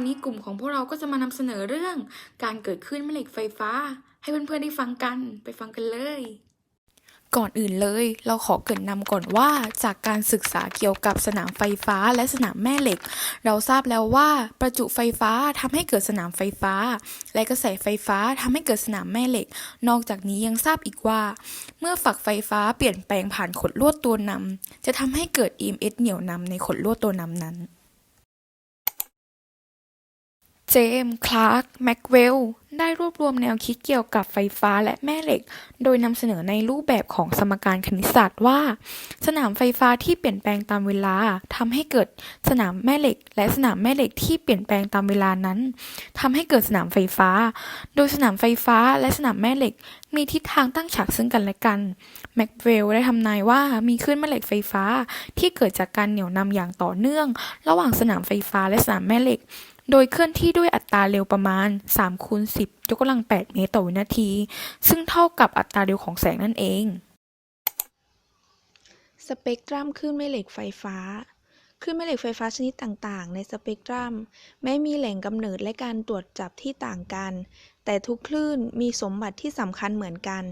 วันนี้กลุ่มของพวกเราก็จะมานำเสนอเรื่อง การเกิดขึ้นแม่เหล็กไฟฟ้า ให้เพื่อนๆได้ฟังกันไปฟังกันเลย ก่อนอื่นเลย เราขอเกรินนำก่อนว่า จากการศึกษาเกี่ยวกับสนามไฟฟ้าและสนามแม่เหล็ก เราทราบแล้วว่าประจุไฟฟ้าทำให้เกิดสนามไฟฟ้า และกระแสไฟฟ้าทำให้เกิดสนามแม่เหล็ก นอกจากนี้ยังทราบอีกว่า เมื่อฝักไฟฟ้าเปลี่ยนแปลงผ่านขดลวดตัวนำจะทำให้เกิด EMS เหนี่ยวนำในขดลวดตัวนำนั้น เจมส์ คลาร์ก แม็กเวล ได้รวบรวมแนวคิดเกี่ยวกับไฟฟ้าและแม่เหล็ก โดยนำเสนอในรูปแบบของสมการคณิตศาสตร์ว่า สนามไฟฟ้าที่เปลี่ยนแปลงตามเวลาทำให้เกิดสนามแม่เหล็ก และสนามแม่เหล็กที่เปลี่ยนแปลงตามเวลานั้นทำให้เกิดสนามไฟฟ้า โดยสนามไฟฟ้าและสนามแม่เหล็ก มีทิศทางตั้งฉากซึ่งกันและกัน แม็กเวลได้ทำนายว่ามีคลื่นแม่เหล็กไฟฟ้าที่เกิดจากการเหนี่ยวนำอย่างต่อเนื่อง ระหว่างสนามไฟฟ้าและสนามแม่เหล็ก โดยเคลื่อนที่ด้วยอัตราเร็วประมาณ3คูณ10ยกกำลัง 8 เมตรต่อวินาที ซึ่งเท่ากับอัตราเร็วของแสงนั่นเอง สเปกตรัมคลื่นแม่เหล็กไฟฟ้าคลื่นแม่เหล็กไฟฟ้าชนิดต่างๆ ในสเปกตรัมแม้มีแหล่งกำเนิดและการตรวจจับที่ต่างกัน แต่ทุกคลื่นมีสมบัติที่สำคัญเหมือนกัน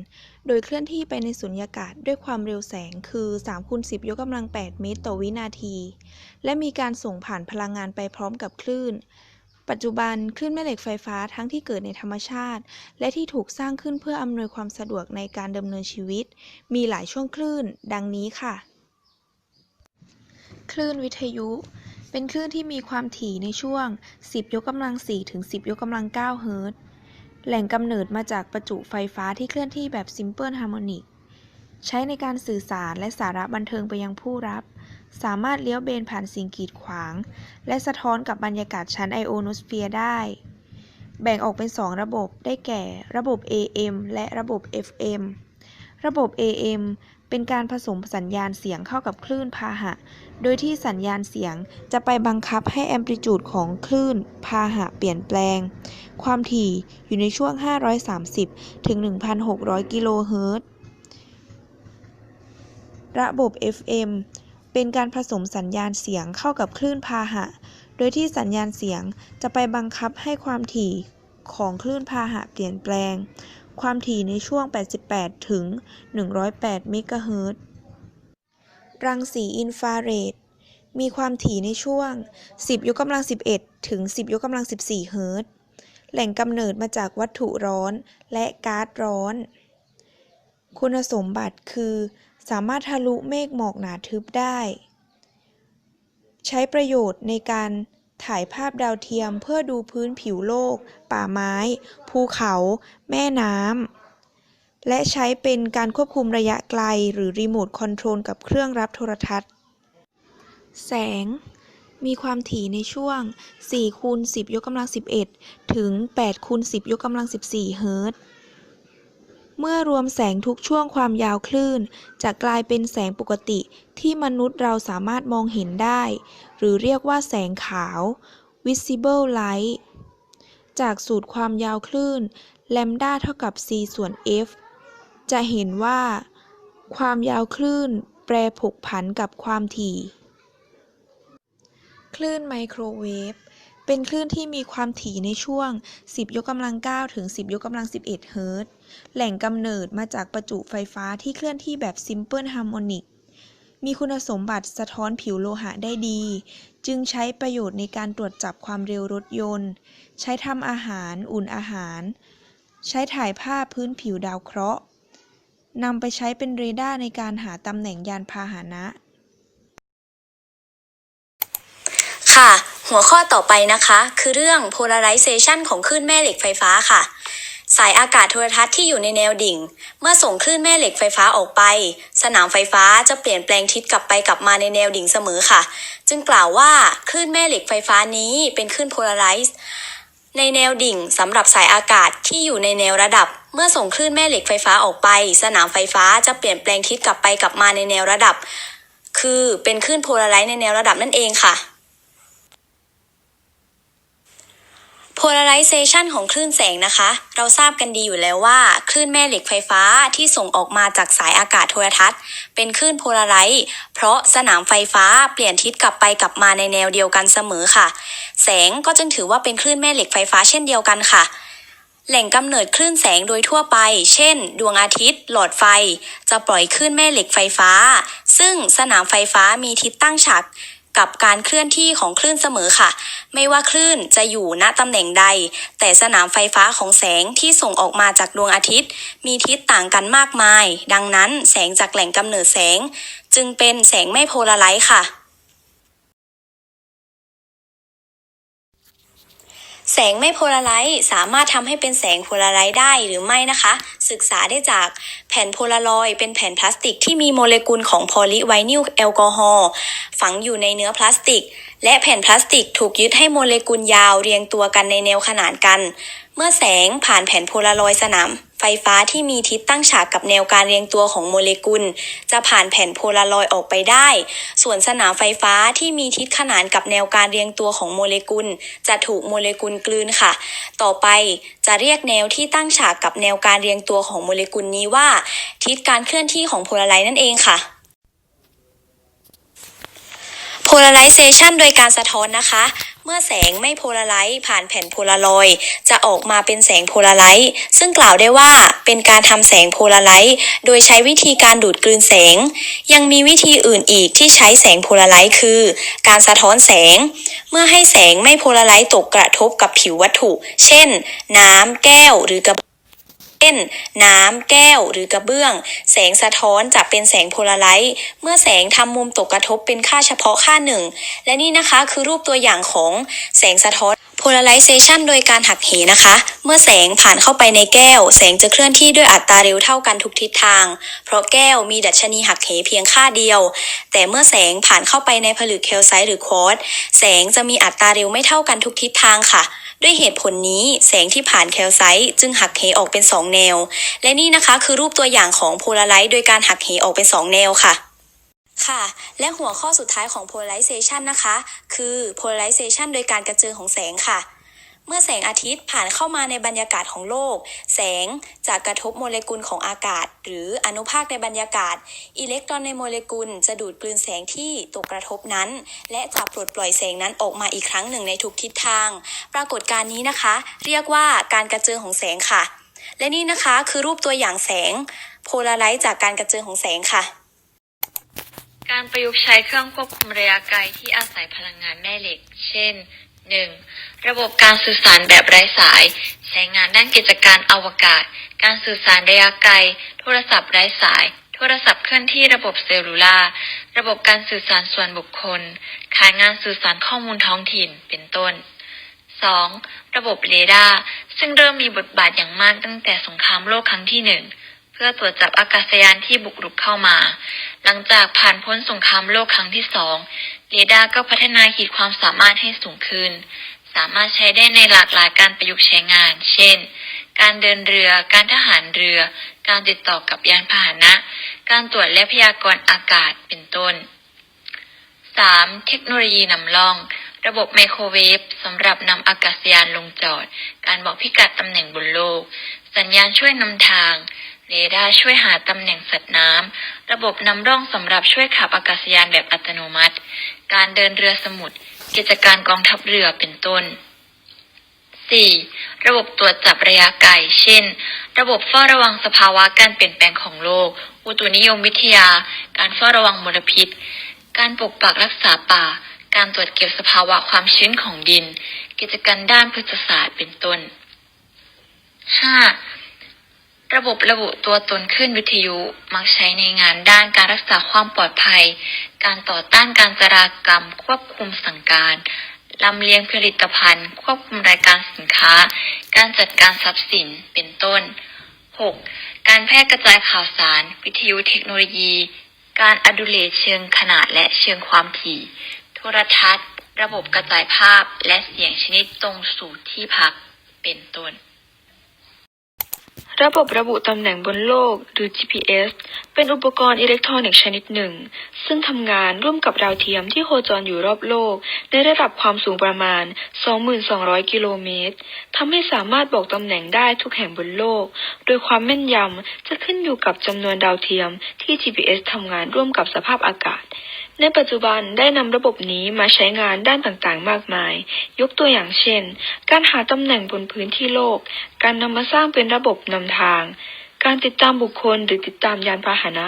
โดยเคลื่อนที่ไปในสุญญากาศด้วยความเร็วแสงคือ3คูณ10 ยกกำลัง 8 เมตรต่อวินาที และมีการส่งผ่านพลังงานไปพร้อมกับคลื่น ปัจจุบันคลื่นแม่เหล็กไฟฟ้าทั้งที่เกิดในธรรมชาติ และที่ถูกสร้างขึ้นเพื่ออำนวยความสะดวกในการดำเนินชีวิต มีหลายช่วงคลื่น ดังนี้ค่ะ คลื่นวิทยุเป็นคลื่นที่มีความถี่ในช่วง 10 ยกกำลัง4ถึง 10 ยกกำลัง9เฮิรตซ์ แหล่งกำเนิดมาจากประจุไฟฟ้าที่เคลื่อนที่แบบซิมเพิลฮาร์โมนิก ใช้ในการสื่อสารและสาระบันเทิงไปยังผู้รับ สามารถเลี้ยวเบนผ่านสิ่งกีดขวาง และสะท้อนกับบรรยากาศชั้นไอโอโนสเฟียร์ได้ แบ่งออกเป็น 2 ระบบได้แก่ ระบบ AM และระบบ FM ระบบ AM เป็นการผสมสัญญาณเสียงเข้ากับคลื่นพาหะ โดยที่สัญญาณเสียงจะไปบังคับให้แอมพลิจูดของคลื่นพาหะเปลี่ยนแปลง ความถี่อยู่ในช่วง 530 ถึง 1,600 กิโลเฮิรตซ์ ระบบ FM เป็นการผสมสัญญาณเสียงเข้ากับคลื่นพาหะ โดยที่สัญญาณเสียงจะไปบังคับให้ความถี่ของคลื่นพาหะเปลี่ยนแปลง ความถี่ในช่วง 88 ถึง 108 เมกะเฮิรตซ์ รังสีอินฟราเรด มีความถี่ในช่วง 10 ยกกำลัง 11 ถึง 10 ยกกำลัง 14 เฮิรตซ์ แหล่งกำเนิดมาจากวัตถุร้อนและก๊าซร้อน คุณสมบัติคือ สามารถทะลุเมฆหมอกหนาทึบได้ ใช้ประโยชน์ในการ ถ่ายภาพดาวเทียมเพื่อดูพื้นผิวโลก ป่าไม้ ภูเขา แม่น้ำ และใช้เป็นการควบคุมระยะไกล หรือรีโมทคอนโทรลกับเครื่องรับโทรทัศน์ แสง มีความถี่ในช่วง4คูณ10 ยกกำลัง 11 ถึง8คูณ10 ยกกำลัง 14 เฮิรตซ์ เมื่อรวมแสงทุกช่วงความยาวคลื่น จะกลายเป็นแสงปกติที่มนุษย์เราสามารถมองเห็นได้ หรือเรียกว่าแสงขาว visible light จากสูตรความยาวคลื่นแลมดาเท่ากับ c ส่วน f จะเห็นว่า ความยาวคลื่นแปรผกผันกับความถี่ คลื่นไมโครเวฟ เป็นคลื่นที่มีความถี่ในช่วง 10 ยกกำลัง 9 ถึง 10 ยกกำลัง 11 เฮิรตซ์ แหล่งกำเนิดมาจากประจุไฟฟ้าที่เคลื่อนที่แบบ Simple Harmonic มีคุณสมบัติสะท้อนผิวโลหะได้ดี จึงใช้ประโยชน์ในการตรวจจับความเร็วรถยนต์ ใช้ทำอาหารอุ่นอาหาร ใช้ถ่ายภาพพื้นผิวดาวเคราะห์นำไปใช้เป็นเรดาร์ในการหาตำแหน่งยานพาหนะ ค่ะ หัวข้อต่อไปนะคะ คือเรื่อง polarization ของคลื่นแม่เหล็กไฟฟ้าค่ะ สายอากาศโทรทัศน์ที่อยู่ในแนวดิ่ง เมื่อส่งคลื่นแม่เหล็กไฟฟ้าออกไป สนามไฟฟ้าจะเปลี่ยนแปลงทิศกลับไปกลับมาในแนวดิ่งเสมอค่ะ จึงกล่าวว่าคลื่นแม่เหล็กไฟฟ้านี้เป็นคลื่น polarize ในแนวดิ่งสำหรับสายอากาศที่อยู่ในแนวระดับ เมื่อส่งคลื่นแม่เหล็กไฟฟ้าออกไป สนามไฟฟ้าจะเปลี่ยนแปลงทิศกลับไปกลับมาในแนวระดับ คือเป็นคลื่น polarize ในแนวระดับนั่นเองค่ะ polarization ของคลื่นแสงนะคะ เราทราบกันดีอยู่แล้วว่า คลื่นแม่เหล็กไฟฟ้าที่ส่งออกมาจากสายอากาศโทรทัศน์ เป็นคลื่นโพลาไรซ์เพราะสนามไฟฟ้าเปลี่ยนทิศกลับไปกลับมาในแนวเดียวกันเสมอค่ะ แสงก็จึงถือว่าเป็นคลื่นแม่เหล็กไฟฟ้าเช่นเดียวกันค่ะ แหล่งกำเนิดคลื่นแสงโดยทั่วไป เช่น ดวงอาทิตย์ หลอดไฟ จะปล่อยคลื่นแม่เหล็กไฟฟ้า ซึ่งสนามไฟฟ้ามีทิศตั้งฉาก กับการเคลื่อนที่ของคลื่นเสมอค่ะ ไม่ว่าคลื่นจะอยู่ณตำแหน่งใด แต่สนามไฟฟ้าของแสงที่ส่งออกมาจากดวงอาทิตย์ มีทิศต่างกันมากมาย ดังนั้นแสงจากแหล่งกำเนิดแสง จึงเป็นแสงไม่โพลาไรซ์ค่ะ แสงไม่โพลาไรซ์สามารถทำให้เป็นแสงโพลาไรซ์ได้หรือไม่นะคะ ศึกษาได้จากแผ่นโพลารอยเป็นแผ่นพลาสติกที่มีโมเลกุลของโพลีไวนิลแอลกอฮอล์ฝังอยู่ในเนื้อพลาสติก และแผ่นพลาสติกถูกยึดให้โมเลกุลยาวเรียงตัวกันในแนวขนานกัน เมื่อแสงผ่านแผ่นโพลารอยสนาม ไฟฟ้าที่มีทิศตั้งฉากกับแนวการเรียงตัวของโมเลกุล จะผ่านแผ่นโพลารอยออกไปได้ ส่วนสนามไฟฟ้าที่มีทิศขนานกับแนวการเรียงตัวของโมเลกุล จะถูกโมเลกุลกลืนค่ะ ต่อไปจะเรียกแนวที่ตั้งฉากกับแนวการเรียงตัวของโมเลกุลนี้ว่า ทิศการเคลื่อนที่ของโพลารซ์นั่นเองค่ะ polarization โดยการสะท้อนนะคะ เมื่อแสงไม่โพลาไรซ์ผ่านแผ่นโพลารอยจะออกมาเป็นแสงโพลาไรซ์ซึ่งกล่าวได้ว่าเป็นการทำแสงโพลาไรซ์โดยใช้วิธีการดูดกลืนแสง ยังมีวิธีอื่นอีกที่ใช้แสงโพลาไรซ์คือ การสะท้อนแสง เมื่อให้แสงไม่โพลาไรซ์ตกกระทบกับผิววัตถุ เช่น น้ำแก้วหรือกระ เช่น น้ำ แก้ว หรือกระเบื้อง แสงสะท้อนจะเป็นแสงโพลาไรซ์เมื่อแสงทำมุมตกกระทบเป็นค่าเฉพาะค่าหนึ่ง และนี่นะคะคือรูปตัวอย่างของแสงสะท้อน polarization โดยการหักเหนะคะ เมื่อแสงผ่านเข้าไปในแก้ว แสงจะเคลื่อนที่ด้วยอัตราเร็วเท่ากันทุกทิศทาง เพราะแก้วมีดัชนีหักเหเพียงค่าเดียว แต่เมื่อแสงผ่านเข้าไปในผลึกเคลไซต์หรือควอตซ์แสงจะมีอัตราเร็วไม่เท่ากันทุกทิศทางค่ะ ด้วยเหตุผลนี้แสงที่ผ่านแคลไซต์จึงหักเหออกเป็น 2 แนว และนี่นะคะคือรูปตัวอย่างของโพลาไรซ์โดยการหักเหออกเป็น 2 แนวค่ะค่ะ และหัวข้อสุดท้ายของ polarization นะคะ คือ polarization โดยการกระเจิงของแสงค่ะ เมื่อแสงอาทิตย์ผ่านเข้ามาในบรรยากาศของโลก แสงจะกระทบโมเลกุลของอากาศ หรืออนุภาคในบรรยากาศ อิเล็กตรอนในโมเลกุลจะดูดกลืนแสงที่ตกกระทบนั้น และจะปลดปล่อยแสงนั้นออกมาอีกครั้งหนึ่งในทุกทิศทาง ปรากฏการณ์นี้นะคะ เรียกว่าการกระเจิงของแสงค่ะ และนี่นะคะคือรูปตัวอย่างแสงโพลาไรซ์จากการกระเจิงของแสงค่ะการประยุกต์ใช้เครื่องควบคุมระยะไกลที่อาศัยพลังงานแม่เหล็ก เช่น 1. ระบบการสื่อสารแบบไร้สาย ใช้งานด้านกิจการอวกาศ การสื่อสารระยะไกล โทรศัพท์ไร้สาย โทรศัพท์เคลื่อนที่ระบบเซลลูลาร์ระบบการสื่อสารส่วนบุคคล ขายงานสื่อสารข้อมูลท้องถิ่น เป็นต้น 2. ระบบเรดาร์ ซึ่งเริ่มมีบทบาทอย่างมากตั้งแต่สงครามโลกครั้งที่หนึ่งเพื่อตรวจจับอากาศยานที่บุกรุกเข้ามา หลังจากผ่านพ้นสงครามโลกครั้งที่สอง เรดาร์ก็พัฒนาขีดความสามารถให้สูงขึ้น สามารถใช้ได้ในหลากหลายการประยุกต์ใช้งาน เช่น การเดินเรือ การทหารเรือ การติดต่อกับยานพาหนะ การตรวจและพยากรณ์อากาศ เป็นต้น 3. เทคโนโลยีนำล่อง ระบบไมโครเวฟสำหรับนำอากาศยานลงจอด การบอกพิกัดตำแหน่งบนโลก สัญญาณช่วยนำทาง เรดาร์ช่วยหาตำแหน่งสัตว์น้ำ ระบบนำร่องสำหรับช่วยขับอากาศยานแบบอัตโนมัติ การเดินเรือสมุทร กิจการกองทัพเรือเป็นต้น 4. ระบบตรวจจับระยะไกล เช่น ระบบเฝ้าระวังสภาวะการเปลี่ยนแปลงของโลก อุตุนิยมวิทยา การเฝ้าระวังมลพิษ การปกปักรักษาป่า การตรวจเก็บสภาวะความชื้นของดิน กิจการด้านพฤกษศาสตร์เป็นต้น 5. ระบบระบุตัวตนขึ้นวิทยุมักใช้ในงานด้านการรักษาความปลอดภัย การต่อต้านการจรากรรม ควบคุมสั่งการ ลำเลียงผลิตภัณฑ์ ควบคุมรายการสินค้า การจัดการทรัพย์สินเป็นต้น 6. การแพร่กระจายข่าวสาร วิทยุเทคโนโลยี การอดุเลตเชิงขนาดและเชิงความถี่ โทรทัศน์ ระบบกระจายภาพและเสียงชนิดตรงสู่ที่พัก เป็นต้น ระบบระบุตำแหน่งบนโลกหรือ GPS เป็นอุปกรณ์อิเล็กทรอนิกส์ชนิดหนึ่ง ซึ่งทำงานร่วมกับดาวเทียมที่โคจรอยู่รอบโลก ในระดับความสูงประมาณ 2,200 กิโลเมตรทำให้สามารถบอกตำแหน่งได้ทุกแห่งบนโลก โดยความแม่นยำจะขึ้นอยู่กับจำนวนดาวเทียมที่ GPS ทำงานร่วมกับสภาพอากาศ ในปัจจุบันได้นำระบบนี้มาใช้งานด้านต่างๆ มากมาย ยกตัวอย่างเช่น การหาตำแหน่งบนพื้นที่โลก การนำมาสร้างเป็นระบบนำทาง การติดตามบุคคลหรือติดตามยานพาหนะ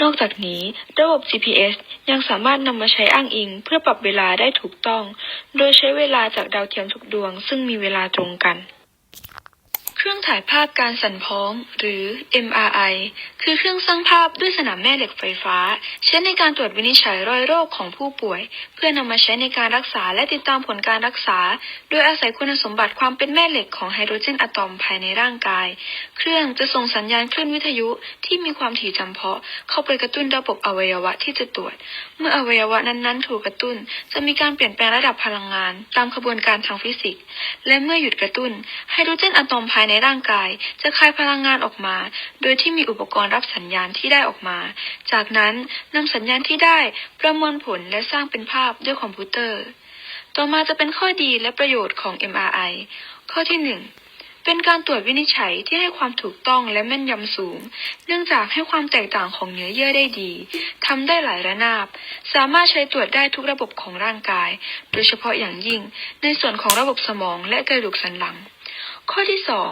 นอกจากนี้ ระบบ GPS ยังสามารถนำมาใช้อ้างอิง เพื่อปรับเวลาได้ถูกต้อง โดยใช้เวลาจากดาวเทียมทุกดวง ซึ่งมีเวลาตรงกัน เครื่องถ่ายภาพการสั่นพ้อง หรือ MRI คือเครื่องสร้างภาพด้วยสนามแม่เหล็กไฟฟ้า ใช้ในการตรวจวินิจฉัยรอยโรคของผู้ป่วย เพื่อนำมาใช้ในการรักษาและติดตามผลการรักษา โดยอาศัยคุณสมบัติความเป็นแม่เหล็กของไฮโดรเจนอะตอมภายในร่างกาย เครื่องจะส่งสัญญาณคลื่นวิทยุที่มีความถี่จำเพาะ เข้าไปกระตุ้นระบบอวัยวะที่จะตรวจ เมื่ออวัยวะนั้นๆ ถูกกระตุ้น จะมีการเปลี่ยนแปลงระดับพลังงาน ตามขบวนการทางฟิสิกส์ และเมื่อหยุดกระตุ้นไฮโดรเจนอะตอมภายในในร่างกาย จะคายพลังงานออกมา โดยที่มีอุปกรณ์รับสัญญาณที่ได้ออกมา จากนั้นนำสัญญาณที่ได้ประมวลผลและสร้างเป็นภาพด้วยคอมพิวเตอร์ ต่อมาจะเป็นข้อดีและประโยชน์ของ MRI ข้อที่หนึ่งเป็นการตรวจวินิจฉัยที่ให้ความถูกต้องและแม่นยำสูง เนื่องจากให้ความแตกต่างของเนื้อเยื่อได้ดี ทำได้หลายระนาบ สามารถใช้ตรวจได้ทุกระบบของร่างกาย โดยเฉพาะอย่างยิ่งในส่วนของระบบสมองและกระดูกสันหลัง ข้อที่สอง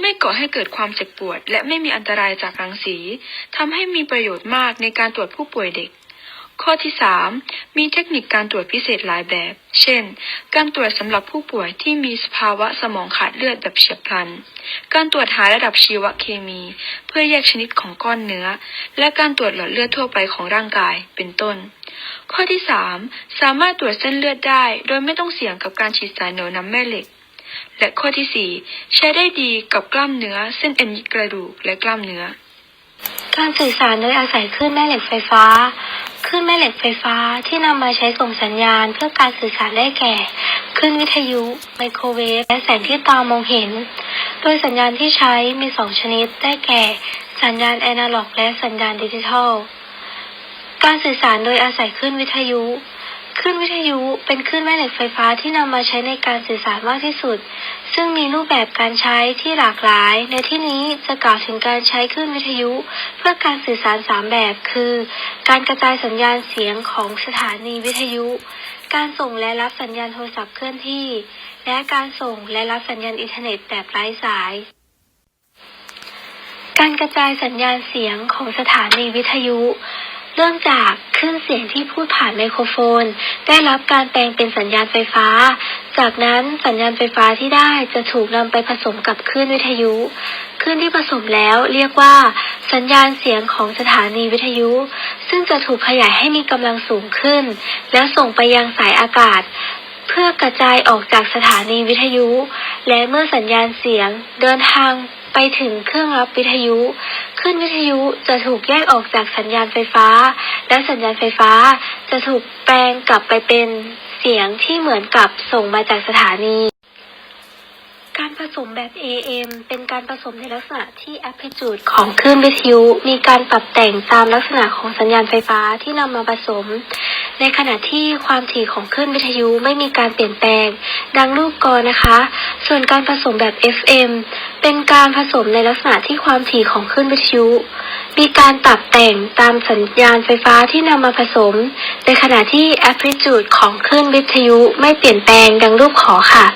ไม่ก่อให้เกิดความเจ็บปวด และไม่มีอันตรายจากรังสีทำให้มีประโยชน์มากในการตรวจผู้ป่วยเด็ก ข้อที่ 3 มีเทคนิคการตรวจพิเศษหลายแบบ เช่น การตรวจสำหรับผู้ป่วยที่มีสภาวะสมองขาดเลือดแบบเฉียบพลัน การตรวจหาระดับชีวเคมี เพื่อแยกชนิดของก้อนเนื้อ และการตรวจหลอดเลือดทั่วไปของร่างกาย เป็นต้น ข้อที่ 3 สามารถตรวจเส้นเลือดได้ โดยไม่ต้องเสี่ยงกับการฉีดสารเหนียวนำแม่เหล็ก และข้อที่ 4 ใช้ได้ดีกับกล้ามเนื้อ เส้นเอ็นกระดูกและกล้ามเนื้อ การสื่อสารโดยอาศัยคลื่นแม่เหล็กไฟฟ้าคลื่นแม่เหล็กไฟฟ้าที่นำมาใช้ส่งสัญญาณเพื่อการสื่อสารได้แก่คลื่นวิทยุ ไมโครเวฟ และแสงที่ตามองเห็น โดยสัญญาณที่ใช้มีสองชนิดได้แก่ สัญญาณแอนาล็อก และสัญญาณดิจิทัล การสื่อสารโดยอาศัยคลื่นวิทยุ คลื่นวิทยุเป็นคลื่นแม่เหล็กไฟฟ้าที่นำมาใช้ในการสื่อสารมากที่สุด ซึ่งมีรูปแบบการใช้ที่หลากหลาย ในที่นี้จะกล่าวถึงการใช้คลื่นวิทยุ เพื่อการสื่อสารสามแบบ คือ การกระจายสัญญาณเสียงของสถานีวิทยุ การส่งและรับสัญญาณโทรศัพท์เคลื่อนที่ และการส่งและรับสัญญาณอินเทอร์เน็ตแบบไร้สาย การกระจายสัญญาณเสียงของสถานีวิทยุ เริ่มจากคลื่นเสียงที่พูดผ่านไมโครโฟน ได้รับการแปลงเป็นสัญญาณไฟฟ้า จากนั้นสัญญาณไฟฟ้าที่ได้จะถูกนำไปผสมกับคลื่นวิทยุคลื่นที่ผสมแล้วเรียกว่า สัญญาณเสียงของสถานีวิทยุ ซึ่งจะถูกขยายให้มีกำลังสูงขึ้น แล้วส่งไปยังสายอากาศ เพื่อกระจายออกจากสถานีวิทยุ และเมื่อสัญญาณเสียงเดินทางไปถึงเครื่องรับวิทยุขึ้นวิทยุจะถูกแยกออกจากสัญญาณไฟฟ้า และสัญญาณไฟฟ้าจะถูกแปลงกลับไปเป็นเสียงที่เหมือนกับส่งมาจากสถานี การผสมแบบ AM เป็นการผสมในลักษณะที่ amplitude ของคลื่นวิทยุมีการปรับแต่งตามลักษณะของสัญญาณไฟฟ้าที่นำมาผสม ในขณะที่ความถี่ของคลื่นวิทยุไม่มีการเปลี่ยนแปลง ดังรูปกรนะคะ ส่วนการผสมแบบ FM เป็นการผสมในลักษณะที่ความถี่ของคลื่นวิทยุ มีการปรับแต่งตามสัญญาณไฟฟ้าที่นำมาผสม ในขณะที่ amplitude ของคลื่นวิทยุไม่เปลี่ยนแปลงดังรูปขอค่ะ